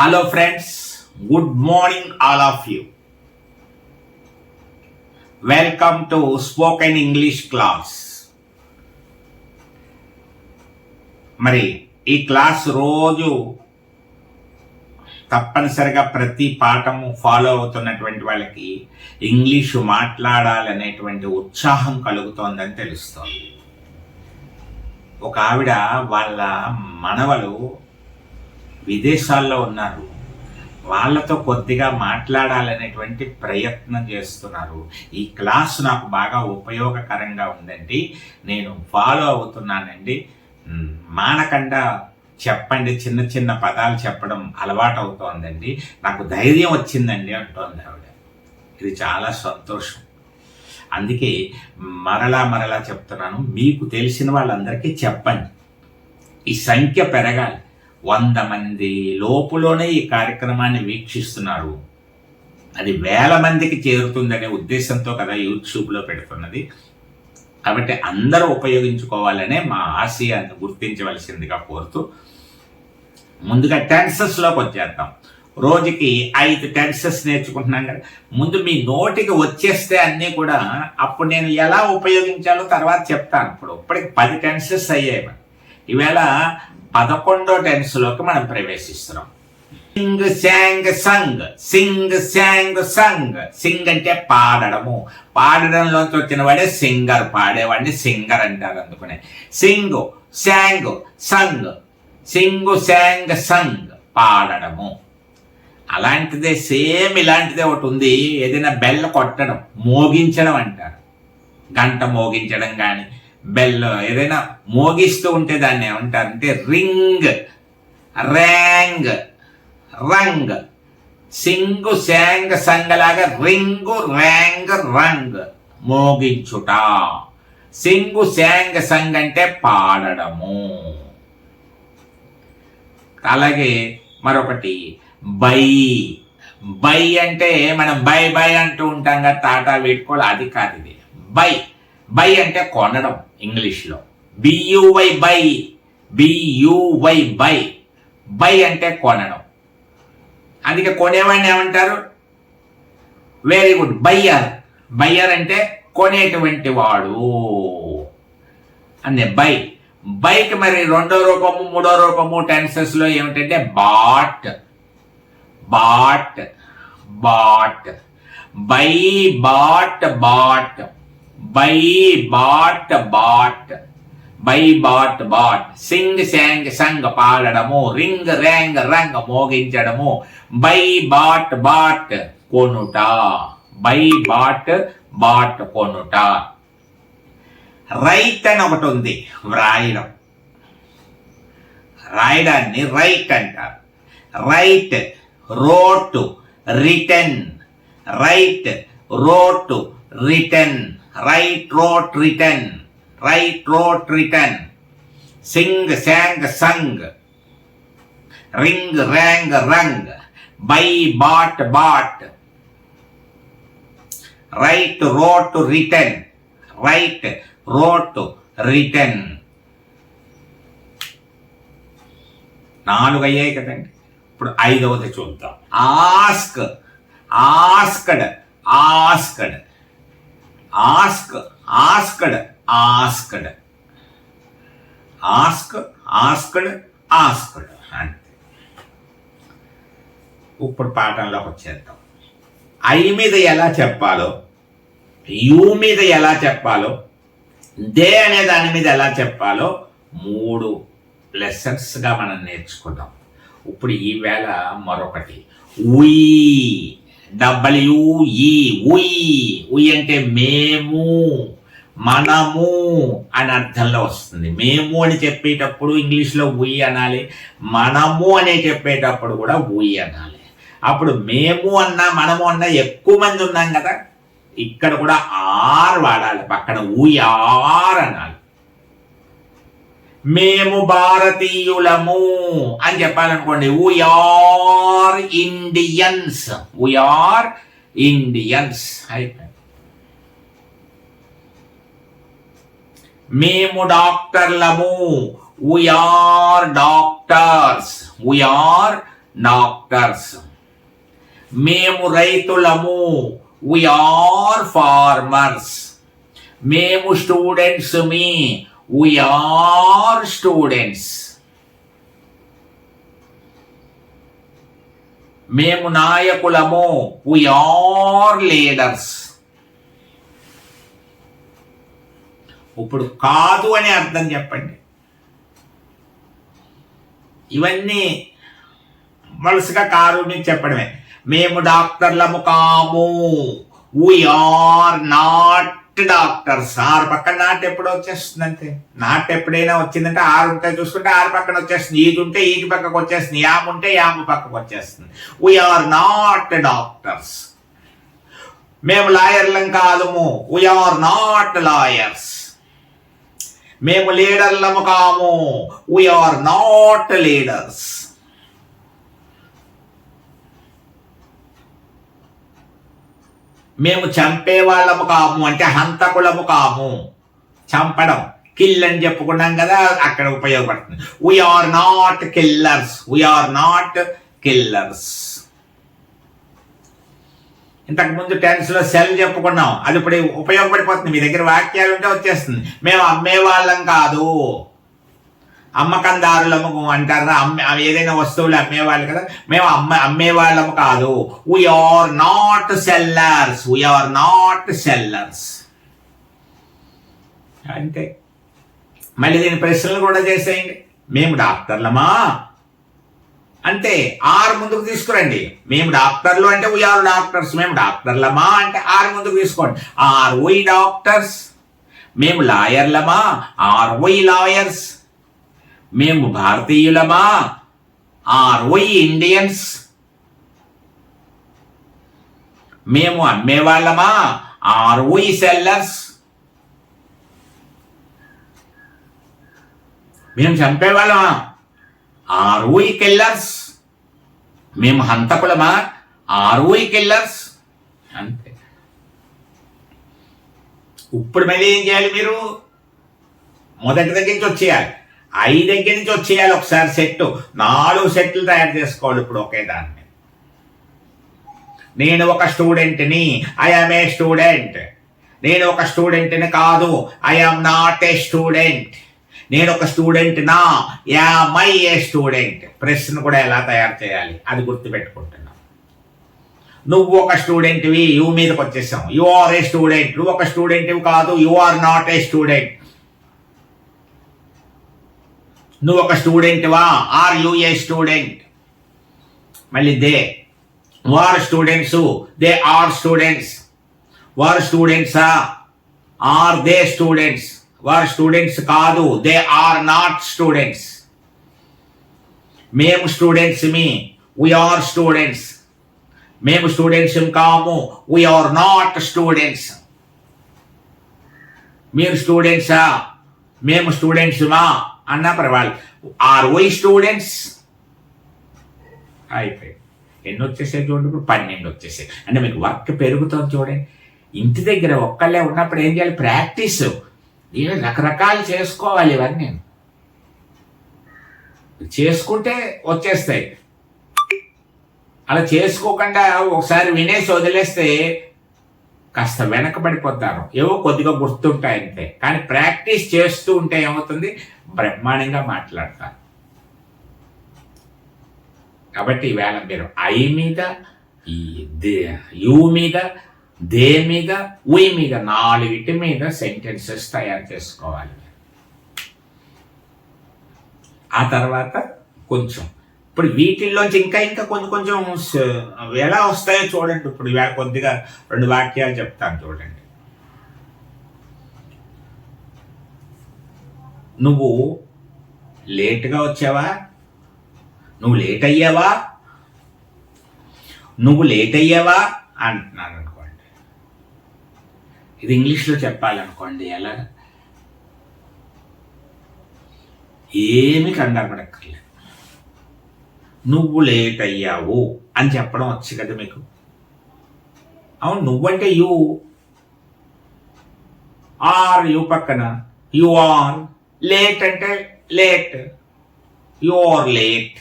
Hello friends good morning all of you welcome to spoken English class మరి ఈ class రోజు తప్పనిసరిగా ప్రతి పాఠము ఫాలో అవుతున్నటువంటి వాళ్ళకి ఇంగ్లీషు మాట్లాడాలనేటువంటి ఉత్సాహం కలుగుతోందని తెలుస్తోంది. ఒక ఆవిడ వాళ్ళ మనవలు విదేశాల్లో ఉన్నారు. వాళ్ళతో కొద్దిగా మాట్లాడాలనేటువంటి ప్రయత్నం చేస్తున్నారు. ఈ క్లాస్ నాకు బాగా ఉపయోగకరంగా ఉందండి. నేను ఫాలో అవుతున్నానండి. మ్, మానకుండా చెప్పండి చిన్న చిన్న పదాలు చెప్పడం అలవాటు అవుతోందండి నాకు ధైర్యం వచ్చిందండి అంటోంది ఆవిడ. ఇది చాలా సంతోషం. అందుకే మరలా మరలా చెప్తున్నాను. మీకు తెలిసిన వాళ్ళందరికీ చెప్పండి. ఈ సంఖ్య పెరగాలి. వంద మంది లోపులోనే ఈ కార్యక్రమాన్ని వీక్షిస్తున్నారు. అది వేల మందికి చేరుతుందనే ఉద్దేశంతో కదా యూట్యూబ్లో పెడుతున్నది. కాబట్టి అందరూ ఉపయోగించుకోవాలనే మా ఆశయాన్ని గుర్తించవలసిందిగా కోరుతూ ముందుగా టెన్సెస్లోకి వచ్చేద్దాం. రోజుకి ఐదు టెన్సెస్ నేర్చుకుంటున్నాం కదా. ముందు మీ నోటికి వచ్చేస్తే అన్నీ కూడా అప్పుడు నేను ఎలా ఉపయోగించాలో తర్వాత చెప్తాను. ఇప్పుడు ఇప్పటికి పది టెన్సెస్ అయ్యాయి ఈవేళ పదకొండో టెన్స్లోకి మనం ప్రవేశిస్తున్నాం. Sing sang sung sing sang sung. Sing అంటే పాడడము. పాడడంలోకి వచ్చిన వాడే సింగర్ పాడేవాడిని సింగర్ అంటారు అందుకునే. Sing sang sung. Sing sang sung పాడడము. అలాంటిదే సేమ్ ఇలాంటిదే ఒకటి ఉంది. ఏదైనా బెల్ల కొట్టడం మోగించడం అంటారు. గంట మోగించడం కానీ బెల్ ఏదైనా మోగిస్తూ ఉంటే దాన్ని ఏమంటారు అంటే ring rang rung. Sing sang సంగలాగా ring rang rung మోగించుట. సింగు శాంగ్ సంగ్ అంటే పాడడము. అలాగే మరొకటి బై. బై అంటే మనం బై బై అంటూ ఉంటాం కదా టాటా వీడుకోవాలి. అది కాదు ఇది. బై. బై అంటే కొనడం ఇంగ్లీష్లో. B U Y buy B U Y buy. Buy అంటే కొనడం. అందుకే కొనేవాడిని ఏమంటారు? వెరీ గుడ్ బయ్యర్ బయ్యర్ అంటే కొనేటువంటి వాడు. అనే బై. బైక్ మరి రెండో రూపము మూడో రూపము టెన్సెస్లో ఏమిటంటే bought. Bought. Bought. Buy bought bought. Buy bought bought. Buy bought bought. Sing sang sung పాడడము ring rang rung మోగించడము. బై బాట్ బాట్ కొనుట. బై బాట్ బాట్ కొనుట. రైట్ అని ఒకటి ఉంది. వ్రాయడం. రాయడాన్ని రైట్ అంటారు. Write wrote written write wrote written write wrote written write wrote written sing sang sung ring rang rung buy bought bought write wrote written write wrote written నాలుగు అయ్యాయి కదండి. ఇప్పుడు ఐదవది చూద్దాం. Ask asked asked ask asked asked. Ask asked asked. అంతే. ఇప్పుడు పాఠంలోకి వచ్చేద్దాం. I మీద ఎలా చెప్పాలో యూ మీద ఎలా చెప్పాలో దే అనే దాని మీద ఎలా చెప్పాలో మూడు లెసన్స్గా మనం నేర్చుకుందాం. ఇప్పుడు ఈవేళ మరొకటి. ఉయ్ డబ్ల్యూఈ ఉయ్ ఉయ్ అంటే మేము మనము అని అర్థంలో వస్తుంది. మేము అని చెప్పేటప్పుడు ఇంగ్లీష్లో ఉయ్ అనాలి. మనము అని చెప్పేటప్పుడు కూడా ఉయ్ అనాలి. అప్పుడు మేము అన్నా మనము అన్నా ఎక్కువ మంది ఉన్నాం కదా. ఇక్కడ కూడా ఆర్ వాడాలి. పక్కన ఉయార్ అనాలి. మేము భారతీయులము అని చెప్పాలనుకోండి. We are Indians we are Indians అయిపోయింది. మేము డాక్టర్లము. We are doctors we are doctors మేము రైతులము. వీఆర్ ఫార్మర్స్ మేము స్టూడెంట్స్ మీ. వి ఆర్ స్టూడెంట్స్ మేము నాయకులము. వి ఆర్ లీడర్స్ ఇప్పుడు కాదు అని అర్థం చెప్పండి. ఇవన్నీ వలసగా కారు మీకు చెప్పడమే. మేము డాక్టర్లము కాము. వీఆర్ నాట్ డాక్టర్స్ ఆరు పక్కన నాట్ ఎప్పుడు వచ్చేస్తుంది అంతే. నాట్ ఎప్పుడైనా వచ్చిందంటే ఆరు ఉంటే చూసుకుంటే ఆరు పక్కన వచ్చేస్తుంది. ఈది ఉంటే ఈది పక్కకు వచ్చేస్తుంది. యామ్ ఉంటే యామ్ పక్కకు వచ్చేస్తుంది. వీఆర్ నాట్ డాక్టర్స్ మేము లాయర్లం కాదుము. వీఆర్ నాట్ లాయర్స్ మేము లీడర్లము కాము. వీఆర్ నాట్ లీడర్స్ మేము చంపే వాళ్ళము కాము అంటే హంతకులము కాము. చంపడం. కిల్ అని చెప్పుకున్నాం కదా అక్కడ ఉపయోగపడుతుంది. We are not killers we are not killers ఇంతకు ముందు సెల్ చెప్పుకున్నాం. అది ఇప్పుడు ఉపయోగపడిపోతుంది. మీ దగ్గర వాక్యాలు ఉంటే వచ్చేస్తుంది. మేము అమ్మే వాళ్ళం కాదు. అమ్మకందారులము అంటారా? అమ్మే ఏదైనా వస్తువులు అమ్మేవాళ్ళు కదా? మేము అమ్మ అమ్మేవాళ్ళము కాదు. We are not sellers we are not sellers అంతే. మళ్ళీ దీని ప్రశ్నలు కూడా చేసేయండి. మేము డాక్టర్లమా? అంటే ఆరు ముందుకు తీసుకురండి. మేము డాక్టర్లు అంటే వీఆర్ డాక్టర్స్ మేము డాక్టర్లమా అంటే ఆరు ముందుకు తీసుకోండి. ఆర్ వై డాక్టర్స్ మేము లాయర్లమా? ఆర్ వై లాయర్స్ మేము భారతీయులమా? ఆర్ వై ఇండియన్స్ మేము అమ్మేవాళ్ళమా? ఆర్ వై సెల్లర్స్ మేము చంపేవాళ్ళమా? ఆర్ వై కిల్లర్స్ మేము హంతకులమా? ఆర్ వై కిల్లర్స్ అంతే. ఇప్పుడు మళ్ళీ ఏం చేయాలి మీరు? మొదటి దగ్గర నుంచి వచ్చేయాలి. ఐదు దగ్గర నుంచి వచ్చేయాలి ఒకసారి సెట్ నాలుగు సెట్లు తయారు చేసుకోవాలి ఇప్పుడు ఒకే దాన్ని. నేను ఒక స్టూడెంట్ని ఐఎమ్ ఏ స్టూడెంట్ నేను ఒక స్టూడెంట్ని కాదు ఐఎమ్ నాట్ ఏ స్టూడెంట్ నేను ఒక స్టూడెంట్ నా యామై ఏ స్టూడెంట్ ప్రశ్న కూడా ఎలా తయారు చేయాలి? అది గుర్తుపెట్టుకుంటున్నాను. నువ్వు ఒక స్టూడెంట్వి యూ మీదకి వచ్చేసాం యు ఆర్ ఏ స్టూడెంట్ నువ్వు ఒక స్టూడెంట్వి కాదు you are not a student నువ్వు ఒక స్టూడెంట్వా ఆర్ యు ఏ స్టూడెంట్ మళ్ళీ దే. వార్ స్టూడెంట్స్ దే ఆర్ స్టూడెంట్స్ వారు స్టూడెంట్సా ఆర్ దే స్టూడెంట్స్ వారు స్టూడెంట్స్ కాదు. దే ఆర్ నాట్ స్టూడెంట్స్ మేము స్టూడెంట్స్ మీ. ఆర్ స్టూడెంట్స్ మేము స్టూడెంట్స్ కాము? వీఆర్ నాట్ స్టూడెంట్స్ మీరు స్టూడెంట్సా మేము స్టూడెంట్స్ మా. అన్నా పర్వాలేదు. ఆర్ ఓ స్టూడెంట్స్ అయిపోయి ఎన్ని వచ్చేసాయి చూడండి ఇప్పుడు? పన్నెండు వచ్చేసాయి. అంటే మీకు వర్క్ పెరుగుతుంది చూడండి. ఇంటి దగ్గర ఒక్కళ్ళే ఉన్నప్పుడు ఏం చేయాలి? ప్రాక్టీస్ ఇవి రకరకాలు చేసుకోవాలి ఇవన్నీ. చేసుకుంటే వచ్చేస్తాయి. అలా చేసుకోకుండా ఒకసారి వినేసి వదిలేస్తే కాస్త వెనకబడిపోతారు. ఏవో కొద్దిగా గుర్తుంటాయి అంతే కానీ ప్రాక్టీస్ చేస్తూ ఉంటే ఏమవుతుంది? బ్రహ్మాండంగా మాట్లాడతారు. కాబట్టి ఈవేళ మీరు ఐ మీద ఈ దే యూ మీద దే మీద ఉయ్ మీద నాలుగిటి మీద సెంటెన్సెస్ తయారు చేసుకోవాలి. ఆ తర్వాత కొంచెం ఇప్పుడు వీటిల్లోంచి ఇంకా ఇంకా కొంచెం కొంచెం ఎలా వస్తాయో చూడండి. ఇప్పుడు ఇవాళ కొద్దిగా రెండు వాక్యాలు చెప్తాను చూడండి. నువ్వు లేట్గా వచ్చావా? నువ్వు లేట్ అయ్యావా నువ్వు లేట్ అయ్యావా అంటున్నాను అనుకోండి. ఇది ఇంగ్లీష్లో చెప్పాలనుకోండి ఎలా? ఏమి కంగారు పడక్కర్లేదు. నువ్వు లేట్ అయ్యావు అని చెప్పడం వచ్చు కదా మీకు? అవును నువ్వంటే యు ఆర్ యు పక్కన? యు ఆర్ లేట్ అంటే లేట్ యు ఆర్ లేట్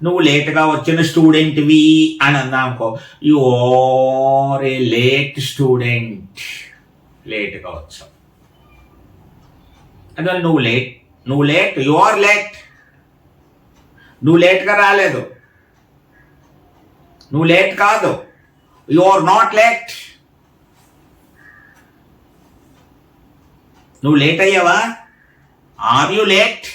నువ్వు లేట్గా వచ్చిన స్టూడెంట్వి అని అందామనుకో you are a late student లేట్గా వచ్చావు. అదే నువ్వు లేట్ నువ్వు లేట్ యు ఆర్ లేట్ నువ్వు లేట్గా రాలేదు. నువ్వు లేట్ కాదు. యు ఆర్ నాట్ లేట్ నువ్వు లేట్ అయ్యావా? ఆర్ యు లేట్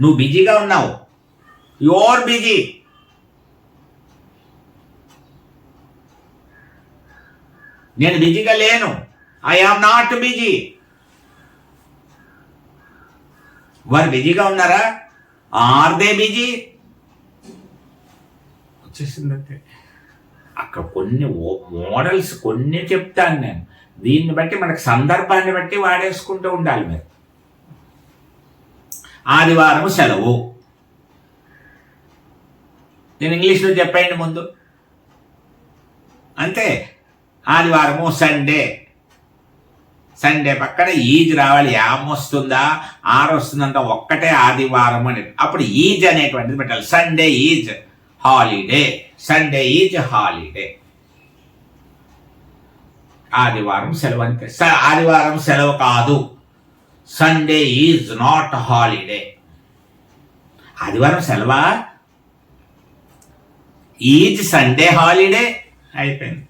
నువ్వు బిజీగా ఉన్నావు. యు ఆర్ బిజీ నేను బిజీగా లేను. ఐ ఆమ్ నాట్ బిజీ వారు బిజీగా ఉన్నారా? ఆర్ దే బిజీ వచ్చేసిందంటే. అక్కడ కొన్ని మోడల్స్ కొన్ని చెప్తాను నేను. దీన్ని బట్టి మనకు సందర్భాన్ని బట్టి వాడేసుకుంటూ ఉండాలి మీరు. ఆదివారం సెలవు. నేను ఇంగ్లీష్లో చెప్పండి ముందు. అంతే. ఆదివారము సండే. సండే పక్కన ఈజ్ రావాలి యామ్ వస్తుందా ఆర్ వస్తుందంట ఒక్కటే ఆదివారం అని. అప్పుడు ఈజ్ అనేటువంటిది పెట్టాలి. Sunday is holiday. Sunday is holiday. ఆదివారం సెలవు అంతే. ఆదివారం సెలవు కాదు. Sunday is not holiday. ఆదివారం సెలవా? Is Sunday holiday? అయిపోయింది.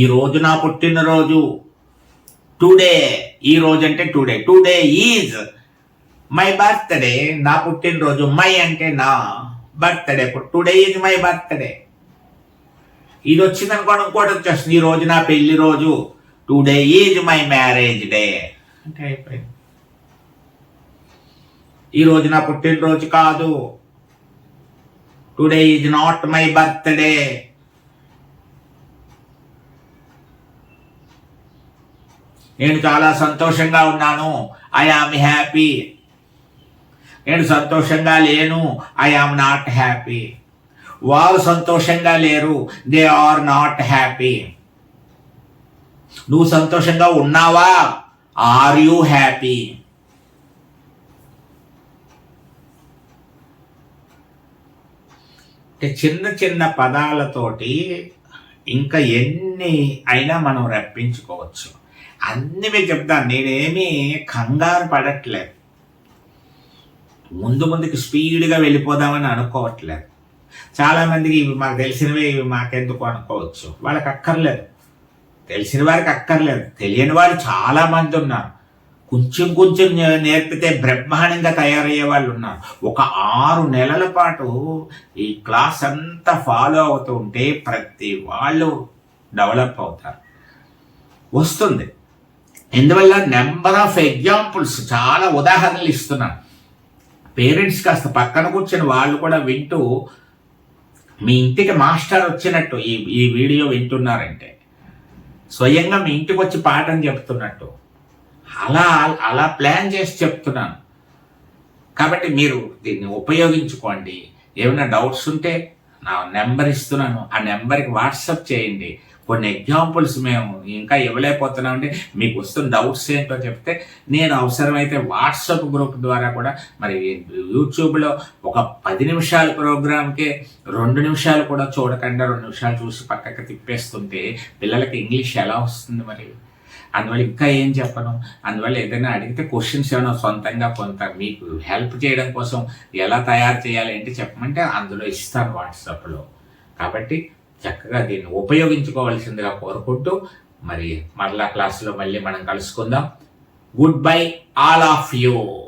ఈ రోజు నా పుట్టినరోజు. టుడే ఈ రోజు అంటే today today is my birthday నా పుట్టినరోజు మై అంటే నా birthday today is my birthday ఇది వచ్చింది అనుకోండి ఇంకోటి వచ్చేస్తుంది. ఈ రోజు నా పెళ్ళి రోజు. Today is my marriage day అంటే అయిపోయింది. ఈ రోజు నా పుట్టినరోజు కాదు. Today is not my birthday నేను చాలా సంతోషంగా ఉన్నాను. ఐ ఆమ్ హ్యాపీ నేను సంతోషంగా లేను. ఐ ఆమ్ నాట్ హ్యాపీ వారు సంతోషంగా లేరు. దే ఆర్ నాట్ హ్యాపీ నువ్వు సంతోషంగా ఉన్నావా? ఆర్ యూ హ్యాపీ అంటే చిన్న చిన్న పదాలతోటి ఇంకా ఎన్ని అయినా మనం రప్పించుకోవచ్చు. అన్ని మీకు చెప్తాను. నేనేమీ కంగారు పడట్లేదు. ముందు ముందుకు స్పీడ్గా వెళ్ళిపోదామని అనుకోవట్లేదు. చాలామందికి ఇవి మాకు తెలిసినవే ఇవి మాకెందుకు అనుకోవచ్చు. వాళ్ళకి అక్కర్లేదు. తెలిసిన వారికి అక్కర్లేదు. తెలియని వారు చాలా మంది ఉన్నారు. కొంచెం కొంచెం నేర్పితే బ్రహ్మాండంగా తయారయ్యే వాళ్ళు ఉన్నారు. ఒక ఆరు నెలల పాటు ఈ క్లాస్ అంతా ఫాలో అవుతూ ఉంటే ప్రతి వాళ్ళు డెవలప్ అవుతారు. వస్తుంది. ఎందువల్ల నెంబర్ ఆఫ్ ఎగ్జాంపుల్స్ చాలా ఉదాహరణలు ఇస్తున్నాను. పేరెంట్స్ కాస్త పక్కన కూర్చొని వాళ్ళు కూడా వింటూ మీ ఇంటికి మాస్టర్ వచ్చినట్టు ఈ ఈ వీడియో వింటున్నారంటే స్వయంగా మీ ఇంటికి వచ్చి పాఠం చెప్తున్నట్టు. అలా అలా ప్లాన్ చేసి చెప్తున్నాను. కాబట్టి మీరు దీన్ని ఉపయోగించుకోండి. ఏమైనా డౌట్స్ ఉంటే నా నెంబర్ ఇస్తున్నాను. ఆ నెంబర్కి వాట్సాప్ చేయండి. కొన్ని ఎగ్జాంపుల్స్ మేము ఇంకా ఇవ్వలేకపోతున్నాం అంటే మీకు వస్తున్న డౌట్స్ ఏంటో చెప్తే నేను అవసరమైతే వాట్సాప్ గ్రూప్ ద్వారా కూడా మరి యూట్యూబ్లో ఒక పది నిమిషాల ప్రోగ్రామ్కే రెండు నిమిషాలు కూడా చూడకుండా రెండు నిమిషాలు చూసి పక్కకి తిప్పేస్తుంటే పిల్లలకి ఇంగ్లీష్ ఎలా వస్తుంది మరి? అందువల్ల ఇంకా ఏం చెప్పను? అందువల్ల ఏదైనా అడిగితే క్వశ్చన్స్ ఏమైనా సొంతంగా కొంత మీకు హెల్ప్ చేయడం కోసం ఎలా తయారు చేయాలి అంటే చెప్పమంటే అందులో ఇస్తాను వాట్సాప్లో. కాబట్టి చక్కగా దీన్ని ఉపయోగించుకోవాల్సిందిగా కోరుకుంటూ మరి మరలా క్లాసులో మళ్ళీ మనం కలుసుకుందాం. Goodbye all of you